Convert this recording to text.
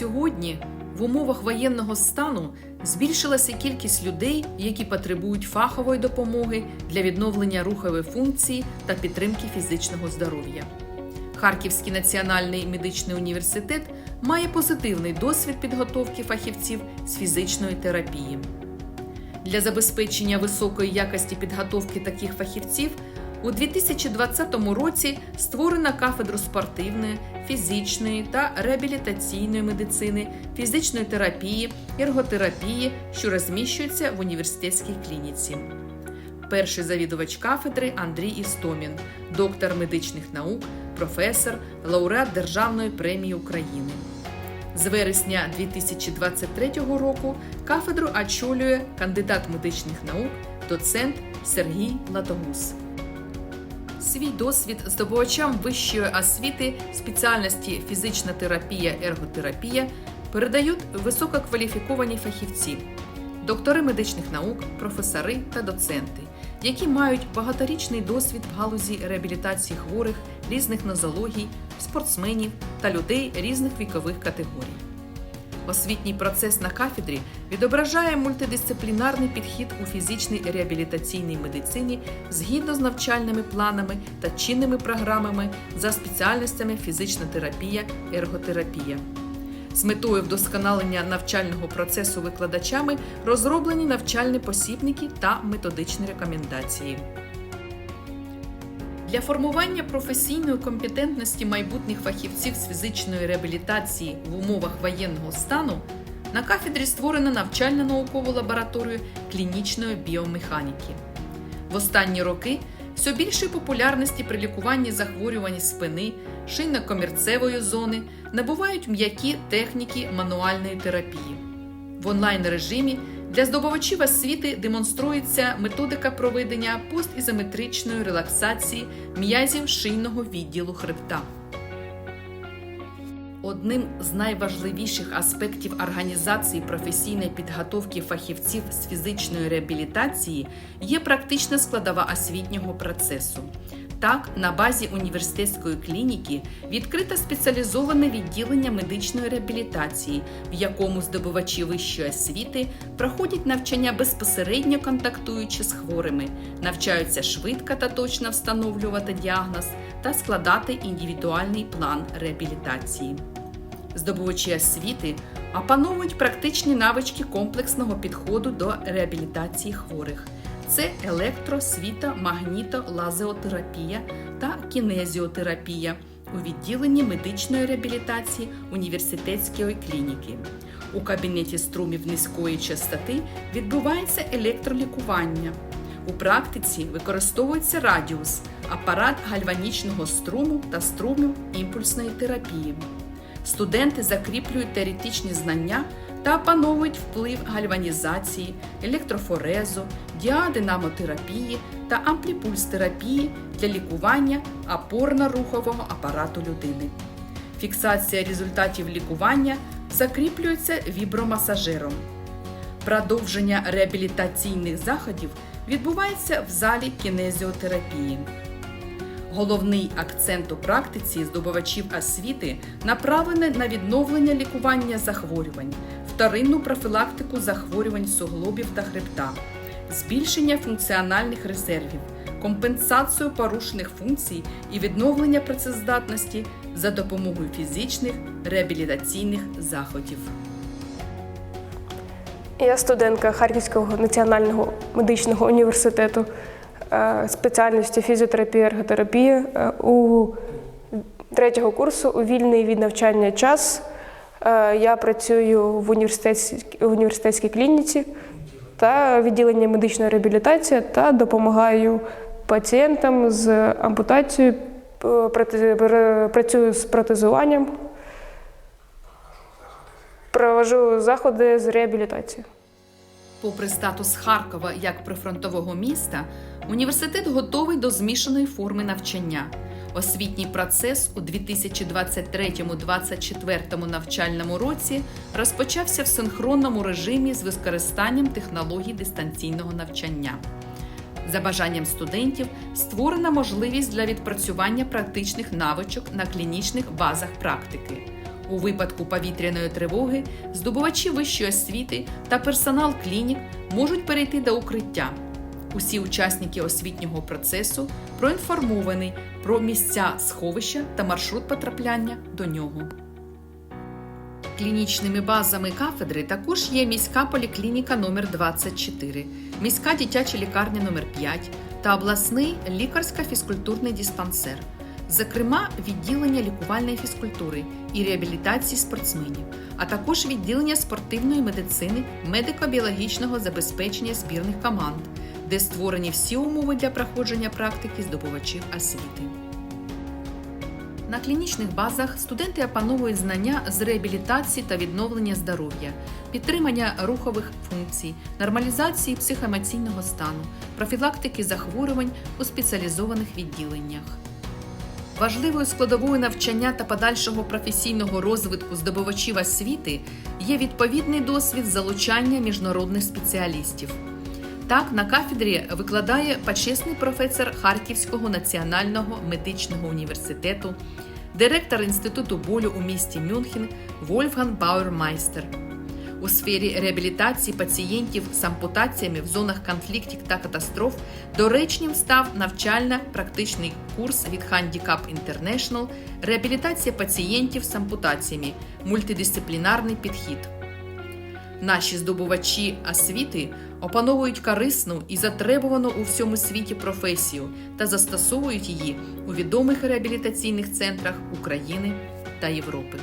Сьогодні в умовах воєнного стану збільшилася кількість людей, які потребують фахової допомоги для відновлення рухової функції та підтримки фізичного здоров'я. Харківський національний медичний університет має позитивний досвід підготовки фахівців з фізичної терапії. Для забезпечення високої якості підготовки таких фахівців у 2020 році створена кафедру спортивної, фізичної та реабілітаційної медицини, фізичної терапії, ерготерапії, що розміщується в університетській клініці. Перший завідувач кафедри Андрій Істомін, доктор медичних наук, професор, лауреат Державної премії України. З вересня 2023 року кафедру очолює кандидат медичних наук, доцент Сергій Латогус. Свій досвід здобувачам вищої освіти спеціальності фізична терапія, ерготерапія передають висококваліфіковані фахівці, доктори медичних наук, професори та доценти, які мають багаторічний досвід в галузі реабілітації хворих різних нозологій, спортсменів та людей різних вікових категорій. Освітній процес на кафедрі відображає мультидисциплінарний підхід у фізичній реабілітаційній медицині згідно з навчальними планами та чинними програмами за спеціальностями фізична терапія, ерготерапія. З метою вдосконалення навчального процесу викладачами розроблені навчальні посібники та методичні рекомендації. Для формування професійної компетентності майбутніх фахівців з фізичної реабілітації в умовах воєнного стану на кафедрі створено навчально-наукову лабораторію клінічної біомеханіки. В останні роки все більшої популярності при лікуванні захворювань спини, шийно-комірцевої зони набувають м'які техніки мануальної терапії. В онлайн режимі для здобувачів освіти демонструється методика проведення постізометричної релаксації м'язів шийного відділу хребта. Одним з найважливіших аспектів організації професійної підготовки фахівців з фізичної реабілітації є практична складова освітнього процесу. Так, на базі університетської клініки відкрито спеціалізоване відділення медичної реабілітації, в якому здобувачі вищої освіти проходять навчання безпосередньо контактуючи з хворими, навчаються швидко та точно встановлювати діагноз та складати індивідуальний план реабілітації. Здобувачі освіти опановують практичні навички комплексного підходу до реабілітації хворих. Це електро, світо, магніто, лазеотерапія та кінезіотерапія у відділенні медичної реабілітації університетської клініки. У кабінеті струмів низької частоти відбувається електролікування. У практиці використовується радіус, апарат гальванічного струму та струмів імпульсної терапії. Студенти закріплюють теоретичні знання та опановують вплив гальванізації, електрофорезу, діадинамотерапії та ампліпульс-терапії для лікування опорно-рухового апарату людини. Фіксація результатів лікування закріплюється вібромасажером. Продовження реабілітаційних заходів відбувається в залі кінезіотерапії. Головний акцент у практиці здобувачів освіти направлений на відновлення лікування захворювань, вторинну профілактику захворювань суглобів та хребта, збільшення функціональних резервів, компенсацію порушених функцій і відновлення працездатності за допомогою фізичних реабілітаційних заходів. Я студентка Харківського національного медичного університету спеціальності фізіотерапія ерготерапія Е, у третього курсу у вільний від навчання час. е, Я працюю в університетській, університетській клініці та відділенні медичної реабілітації та допомагаю пацієнтам з ампутацією, е, працюю з протезуванням, провожу заходи з реабілітації. Попри статус Харкова як прифронтового міста, університет готовий до змішаної форми навчання. Освітній процес у 2023-2024 навчальному році розпочався в синхронному режимі з використанням технологій дистанційного навчання. За бажанням студентів створена можливість для відпрацювання практичних навичок на клінічних базах практики. У випадку повітряної тривоги здобувачі вищої освіти та персонал клінік можуть перейти до укриття. Усі учасники освітнього процесу проінформовані про місця сховища та маршрут потрапляння до нього. Клінічними базами кафедри також є міська поліклініка номер 24, міська дитяча лікарня номер 5 та обласний лікарсько-фізкультурний диспансер, зокрема відділення лікувальної фізкультури і реабілітації спортсменів, а також відділення спортивної медицини, медико-біологічного забезпечення збірних команд, де створені всі умови для проходження практики здобувачів освіти. На клінічних базах студенти опановують знання з реабілітації та відновлення здоров'я, підтримання рухових функцій, нормалізації психоемоційного стану, профілактики захворювань у спеціалізованих відділеннях. Важливою складовою навчання та подальшого професійного розвитку здобувачів освіти є відповідний досвід залучання міжнародних спеціалістів. Так, на кафедрі викладає почесний професор Харківського національного медичного університету, директор інституту болю у місті Мюнхен Вольфган Бауермайстер. У сфері реабілітації пацієнтів з ампутаціями в зонах конфліктів та катастроф доречнім став навчально-практичний курс від Handicap International реабілітація пацієнтів з ампутаціями, мультидисциплінарний підхід. Наші здобувачі освіти опановують корисну і затребувану у всьому світі професію та застосовують її у відомих реабілітаційних центрах України та Європи.